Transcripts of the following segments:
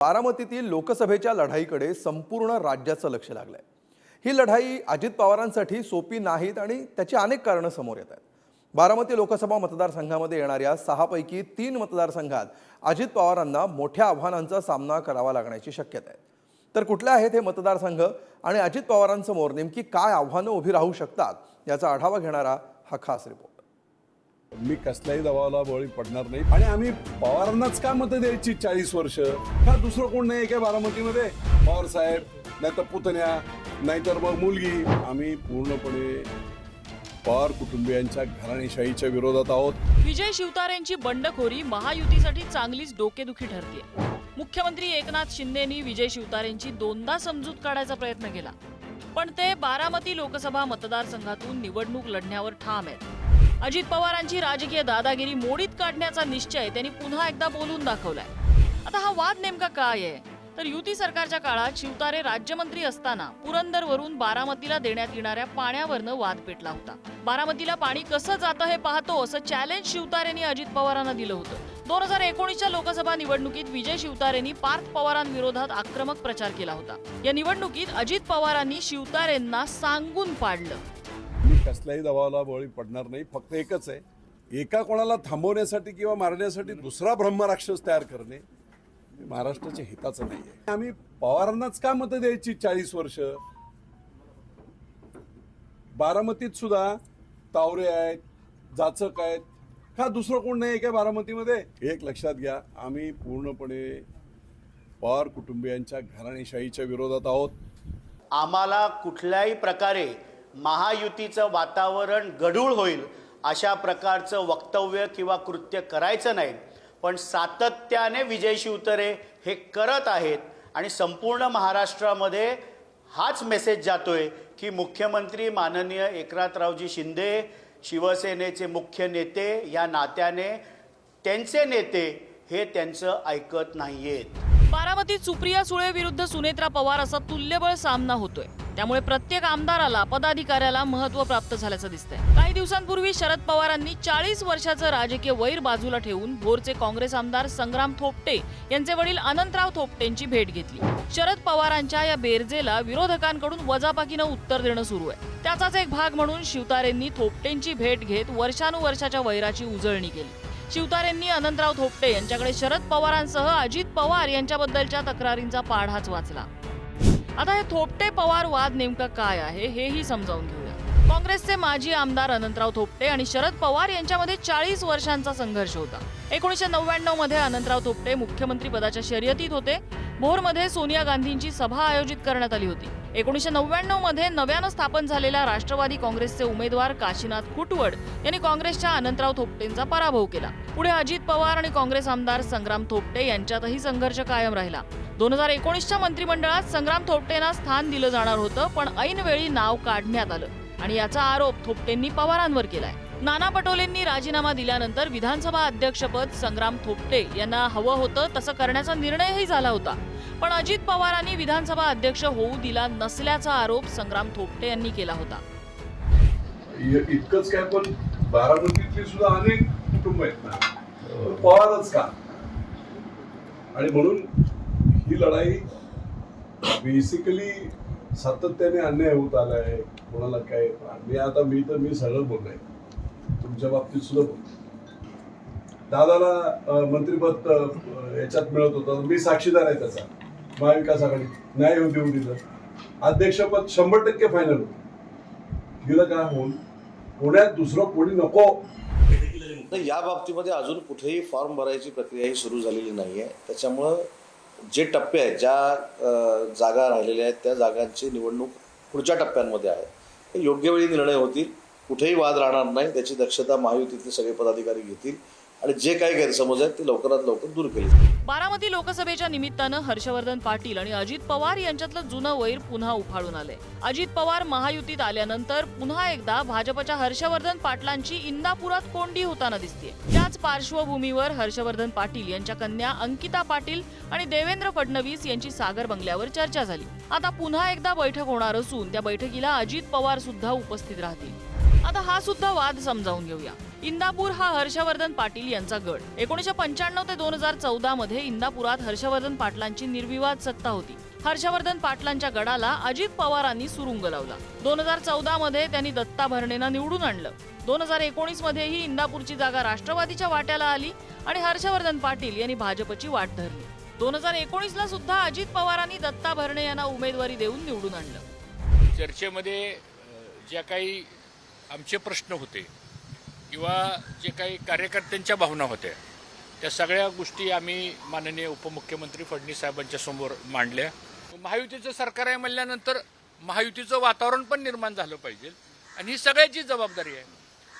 बारामतीतील लोकसभेच्या लढाईकडे संपूर्ण राज्याचं लक्ष लागलंय. ही लढाई अजित पवारांसाठी सोपी नाहीत आणि त्याची अनेक कारणं समोर येत आहेत. बारामती लोकसभा मतदारसंघामध्ये येणाऱ्या सहापैकी तीन मतदारसंघात अजित पवारांना मोठ्या आव्हानांचा सामना करावा लागण्याची शक्यता आहे. तर कुठल्या आहेत हे मतदारसंघ आणि अजित पवारांसमोर नेमकी काय आव्हानं उभी राहू शकतात याचा आढावा घेणारा हा खास रिपोर्ट मी कसल्याही दबावाला बळी पडणार नाही. आणि आम्ही पवारांनाच का मतं द्यायची चाळीस वर्ष? का दुसरं कोण नाही काय बारामतीमध्ये? पवार साहेब नाही तर पुतण्या नाहीतर मग मुलगी. आम्ही पूर्णपणे पवार कुटुंबियांच्या घराणेशाहीच्या विरोधात आहोत. विजय शिवतारेंची बंडखोरी महायुतीसाठी चांगलीच डोकेदुखी ठरते मुख्यमंत्री एकनाथ शिंदेनी विजय शिवतारेंची दोनदा समजूत काढायचा प्रयत्न केला. पण ते बारामती लोकसभा मतदारसंघातून निवडणूक लढण्यावर ठाम आहेत. अजित पवारांची राजकीय दादागिरी मोडीत काढण्याचा निश्चय त्यांनी पुन्हा एकदा बोलून दाखवलाय. आता हा वाद नेमका काय आहे? तर युती सरकारच्या काळात शिवतारे राज्यमंत्री असताना पुरंदरवरून बारामतीला देण्यात येणाऱ्या पाण्यावरनं वाद पेटला होता. बारामतीला पाणी कसं जातं हे पाहतो असं चॅलेंज शिवतारेंनी अजित पवारांना दिलं होतं. दोन हजार एकोणीसच्या लोकसभा निवडणुकीत विजय शिवतारेंनी पार्थ पवारांविरोधात आक्रमक प्रचार केला होता. या निवडणुकीत अजित पवारांनी शिवतारेंना सांगून पाडलं. मी कसल्याही दबावाला बळी पडणार नाही. फक्त एकच आहे एका कोणाला थांबवण्यासाठी किंवा मारण्यासाठी दुसरा ब्रह्मराक्षस तयार करणे महाराष्ट्राच्या हिताचं नाही आहे. आम्ही पवारांनाच का मतं द्यायची चाळीस वर्ष? बारामतीत सुद्धा तावरे आहेत जाचक आहेत. का दुसरं कोण नाही आहे काय बारामतीमध्ये? एक लक्षात घ्या आम्ही पूर्णपणे पवार कुटुंबियांच्या घराणेशाहीच्या विरोधात आहोत. आम्हाला कुठल्याही प्रकारे महायुतीचं वातावरण गढूळ होईल अशा प्रकारचं वक्तव्य किंवा कृत्य करायचं नाही. पण सातत्याने विजय शिवतरे हे करत आहेत आणि संपूर्ण महाराष्ट्रामध्ये हाच मेसेज जातोय की मुख्यमंत्री माननीय एकनाथरावजी शिंदे शिवसेनेचे मुख्य नेते या नात्याने त्यांचे नेते हे त्यांचं ऐकत नाहीयेत. बारामतीत सुप्रिया सुळे विरुद्ध सुनेत्रा पवार असा तुल्यबळ सामना होतोय. त्यामुळे प्रत्येक आमदाराला पदाधिकाऱ्याला महत्त्व प्राप्त झाल्याचं दिसतंय. काही दिवसांपूर्वी शरद पवारांनी चाळीस वर्षाचं राजकीय वैर बाजूला ठेवून भोरचे काँग्रेस आमदार संग्राम थोपटे यांचे वडील अनंतराव थोपटेंची भेट घेतली. शरद पवारांच्या या बेरजेला विरोधकांकडून वजापाकीनं उत्तर देणं सुरू आहे. त्याचाच एक भाग म्हणून शिवतारेंनी थोपटेंची भेट घेत वर्षानुवर्षाच्या वैराची उजळणी केली. शिवतारेंनी अनंतराव थोपटे यांच्याकडे शरद पवारांसह अजित पवार यांच्याबद्दलच्या तक्रारींचा पाढाच वाचला. आता हे थोपटे पवार वाद नेमका काय आहे हेही समजावून घेऊया. काँग्रेसचे माजी आमदार अनंतराव थोपटे आणि शरद पवार यांच्यामध्ये चाळीस वर्षांचा संघर्ष होता. एकोणीसशे नव्याण्णवमध्ये अनंतराव थोपटे मुख्यमंत्री पदाच्या शर्यतीत होते. भोरमध्ये सोनिया गांधींची सभा आयोजित करण्यात आली होती. एकोणीसशे नव्याण्णवमध्ये नव्यानं स्थापन झालेल्या राष्ट्रवादी काँग्रेसचे उमेदवार काशीनाथ खुटवड यांनी काँग्रेसच्या अनंतराव थोपटेंचा पराभव केला. पुढे अजित पवार आणि काँग्रेस आमदार संग्राम थोपटे यांच्यातही संघर्ष कायम राहिला. दोन हजार एकोणीसच्या मंत्रिमंडळात संग्राम थोपटेंना स्थान दिलं जाणार होतं पण ऐनवेळी नाव काढण्यात आलं आणि याचा आरोप थोपटेंनी पवारांवर केलाय. नाना पटोलेंनी राजीनामा दिल्यानंतर विधानसभा अध्यक्षपद संग्राम थोपटे यांना हवं होतं तसं करण्याचा निर्णयही झाला होता. पण अजित पवारांनी विधानसभा अध्यक्ष होऊ दिला नसल्याचा आरोप संग्राम थोपटे यांनी केला होता. इतकंच काय पण बारामतीतली सुद्धा अनेक कुटुंब आहेत ना. पवारच का? आणि म्हणून ही लढाई बेसिकली सातत्याने अन्याय होत आलाय. कोणाला काय? मी आता मी तर मी सगळं बोललोय. तुमच्या बाबतीत सुद्धा दादाला मंत्रीपद मंत्रिपद याच्यात मिळत होतं. मी साक्षीदार आहे त्याचा. महाविकास आघाडी. न्याय होऊ देऊ दिलं. अध्यक्षपद शंभर टक्के फायनल होतं. गेलं का? होऊन. पुण्यात दुसरं कोणी नको. नाही या बाबतीमध्ये अजून कुठेही फॉर्म भरायची प्रक्रिया ही सुरू झालेली नाही आहे त्याच्यामुळं जे टप्पे आहेत ज्या जागा राहिलेल्या आहेत त्या जागांची निवडणूक पुढच्या टप्प्यांमध्ये आहे. योग्य वेळी निर्णय होतील. कुठेही वाद राहणार नाही. त्याची दक्षता महायुतीतले सगळे पदाधिकारी घेतील आणि जे काही गैरसमज आहेत ते लवकरात लवकर दूर केले बारामती लोकसभेच्या निमित्तानं हर्षवर्धन पाटील आणि अजित पवार यांच्यातलं जुनं वैर पुन्हा उफाळून आले अजित पवार महायुतीत आल्यानंतर पुन्हा एकदा भाजपच्या हर्षवर्धन पाटलांची इंदापुरात कोंडी होताना दिसते त्याच पार्श्वभूमीवर हर्षवर्धन पाटील यांच्या कन्या अंकिता पाटील आणि देवेंद्र फडणवीस यांची सागर बंगल्यावर चर्चा झाली. आता पुन्हा एकदा बैठक होणार असून त्या बैठकीला अजित पवार सुद्धा उपस्थित राहतील. आता हा सुद्धा वाद समजावून घेऊया. इंदापूर हा हर्षवर्धन पाटील यांचा गड. एकोणीसशे पंच्याण्णव ते दोन हजार चौदा मध्ये इंदापुरात हर्षवर्धन पाटलांची निर्विवाद सत्ता होती. हर्षवर्धन पाटलांच्या गडाला अजित पवारांनी सुरुंग लावला. दोन हजार चौदा मध्ये त्यांनी दत्ता भरणेना निवडून आणलं. दोन हजार एकोणीस मध्येही इंदापूरची जागा राष्ट्रवादीच्या वाट्याला आली आणि हर्षवर्धन पाटील यांनी भाजपची वाट धरली. दोन हजार एकोणीसला सुद्धा अजित पवारांनी दत्ता भरणे यांना उमेदवारी देऊन निवडून आणलं. चर्चेमध्ये ज्या काही आमचे प्रश्न होते किंवा जे काही कार्यकर्त्यांच्या भावना होत्या त्या सगळ्या गोष्टी आम्ही माननीय उपमुख्यमंत्री फडणवीस साहेबांच्या समोर मांडल्या. महायुतीचं सरकार आहे म्हणल्यानंतर महायुतीचं वातावरण पण निर्माण झालं पाहिजे आणि ही सगळ्याची जबाबदारी आहे.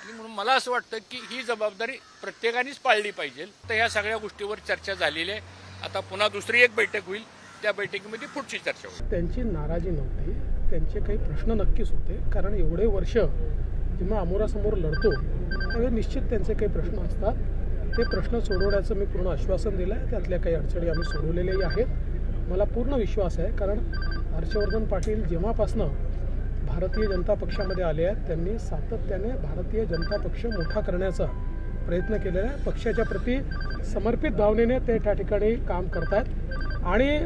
आणि म्हणून मला असं वाटतं की ही जबाबदारी प्रत्येकानेच पाळली पाहिजे. तर ह्या सगळ्या गोष्टीवर चर्चा झालेली आहे. आता पुन्हा दुसरी एक बैठक होईल. त्या बैठकीमध्ये पुढची चर्चा होईल. त्यांची नाराजी नव्हती. त्यांचे काही प्रश्न नक्कीच होते. कारण एवढे वर्ष किंवा अमोरासमोर लढतो त्यावेळी निश्चित त्यांचे काही प्रश्न असतात. ते प्रश्न सोडवण्याचं मी पूर्ण आश्वासन दिलं आहे त्यातल्या काही अडचणी आम्ही सोडवलेल्याही आहेत. मला पूर्ण विश्वास आहे कारण हर्षवर्धन पाटील जेव्हापासनं भारतीय जनता पक्षामध्ये आले आहेत त्यांनी सातत्याने भारतीय जनता पक्ष मोठा करण्याचा प्रयत्न केलेला आहे. पक्षाच्या प्रती समर्पित भावनेने ते त्या ठिकाणी काम करत आहेत आणि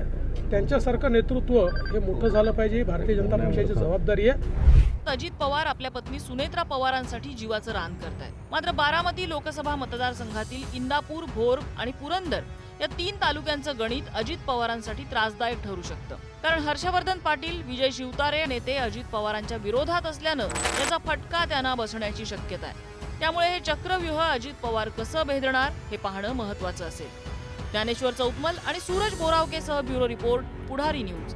त्यांच्यासारखं नेतृत्व हे मोठं झालं पाहिजे. ही भारतीय जनता पक्षाची जबाबदारी आहे. अजित पवार आपल्या पत्नी सुनेत्रा पवारांसाठी जीवाचं रान करतायत. मात्र बारामती लोकसभा मतदारसंघातील इंदापूर भोर आणि पुरंदर या तीन तालुक्यांचं गणित अजित पवारांसाठी त्रासदायक ठरू शकतं. कारण हर्षवर्धन पाटील विजय शिवतारे नेते अजित पवारांच्या विरोधात असल्यानं त्याचा फटका त्यांना बसण्याची शक्यता आहे. त्यामुळे हे चक्रव्यूह अजित पवार कसं भेदणार हे पाहणं महत्वाचं असेल. ज्ञानेश्वर चौकमल आणि सूरज बोरावकेसह ब्युरो रिपोर्ट पुढारी न्यूज.